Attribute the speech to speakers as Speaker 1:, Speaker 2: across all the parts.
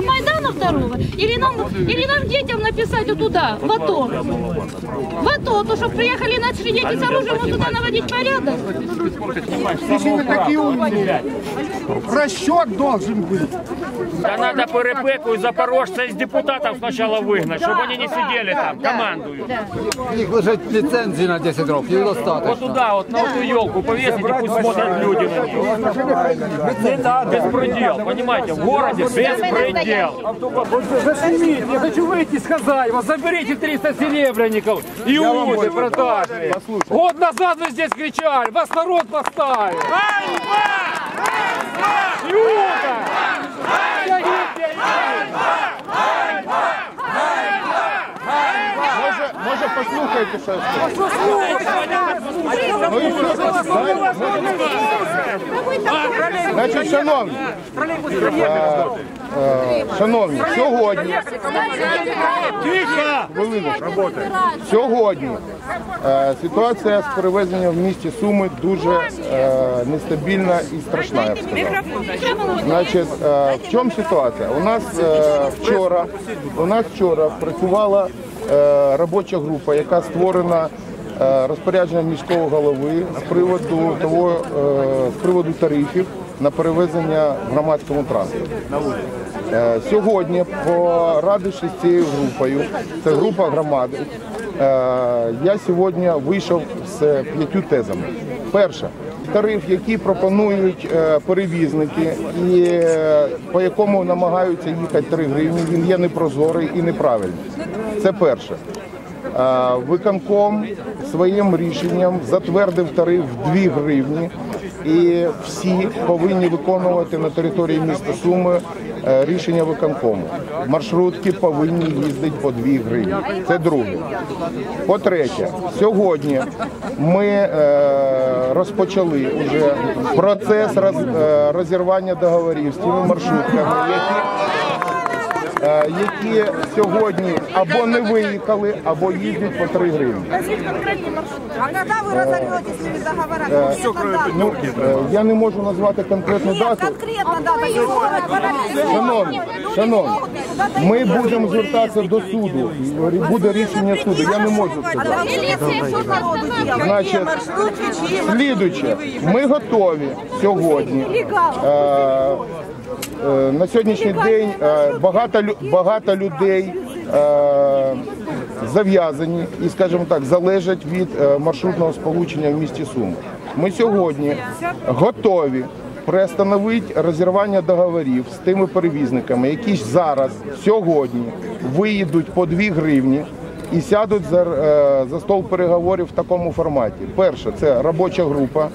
Speaker 1: от Майдана второго, или нам, или нам детям написать вот туда, в АТО. В АТО, то, что приехали наши дети с оружием вот туда наводить порядок.
Speaker 2: Если вы такие умные, расчет должен быть.
Speaker 3: Да надо перепеку из запорожца из депутатов сначала выгнать, чтобы они не сидели там, командуют.
Speaker 4: У них лежать ліцензії на 10 років, і достатньо.
Speaker 3: Вот туда, вот на эту елку повесить, и пусть смотрят люди на нее. Беспредел, понимаете, в городе беспредел.
Speaker 5: Заснимите, я хочу выйти сказать, вот заберите 300 серебряников и уйди продажи. Год назад вы здесь кричали, вас народ поставил. Юга! Тягните
Speaker 2: Може, послухайте, що я скажу? Ну і що? Значить, шановні, е, шановні, сьогодні, хвилиночку, сьогодні е, ситуація з перевезенням в місті Суми дуже е, нестабільна і страшна, я б сказав. Значить, в чому ситуація? У нас вчора, у нас вчора працювала робоча група, яка створена е, розпорядженням міського голови з приводу того, е, з приводу тарифів на перевезення в громадському транспорті. Е, Сьогодні порадившись цією групою, це група громади, я сьогодні вийшов з п'ятью тезами. Перше, тариф, який пропонують перевізники, і по якому намагаються їхати 3 гривні, він є непрозорий і неправильний. Це перше. Е, Виконком своїм рішенням затвердив тариф в 2 гривні, і всі повинні виконувати на території міста Суми е, рішення виконкому. Маршрутки повинні їздити по 2 гривні. Це друге. По-третє, сьогодні ми е, розпочали вже процес роз- розірвання договорів з тими маршрутками, які які сьогодні або не виїхали, або їздять по 3 гривні.
Speaker 6: А ними договора? Дату.
Speaker 2: Ну, е, я не можу назвати конкретну дату.
Speaker 6: конкретно.
Speaker 2: Шановні, шановні, ми будемо звертатися до суду. Буде рішення суду. Я не можу сказати. Значить, слідуюче, ми готові сьогодні. е, е, На сьогоднішній день е, багато, багато людей е, зав'язані і, скажімо так, залежать від е, маршрутного сполучення в місті Суми. Ми сьогодні готові приостановити розірвання договорів з тими перевізниками, які зараз, сьогодні, виїдуть по 2 гривні і сядуть за, е, за стол переговорів в такому форматі. Перше, це робоча група.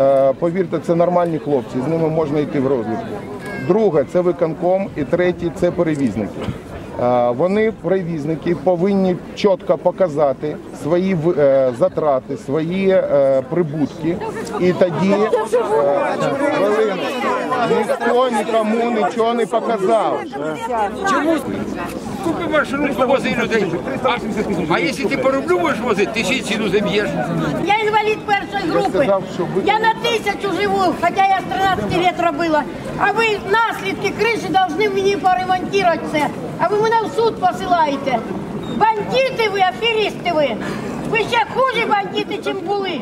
Speaker 2: Е, Повірте, це нормальні хлопці, з ними можна йти в розвідку. Друге, це виконком, і третє це перевізники. Е, Вони, перевізники, повинні чітко показати свої е, затрати, свої е, прибутки. І тоді ніхто нікому нічого не показав.
Speaker 7: Маршрутку, вози людей. А, а якщо ти по рублю будеш возити, ти ще ціну заб'єш.
Speaker 8: Я інвалід першої групи. Я на тисячу живу, хоча я з 13 років робила. А ви наслідки криші повинні мені поремонтувати це. А ви мене в суд посилаєте. Бандити ви, аферісти ви. Ви ще хуже бандити, чим були.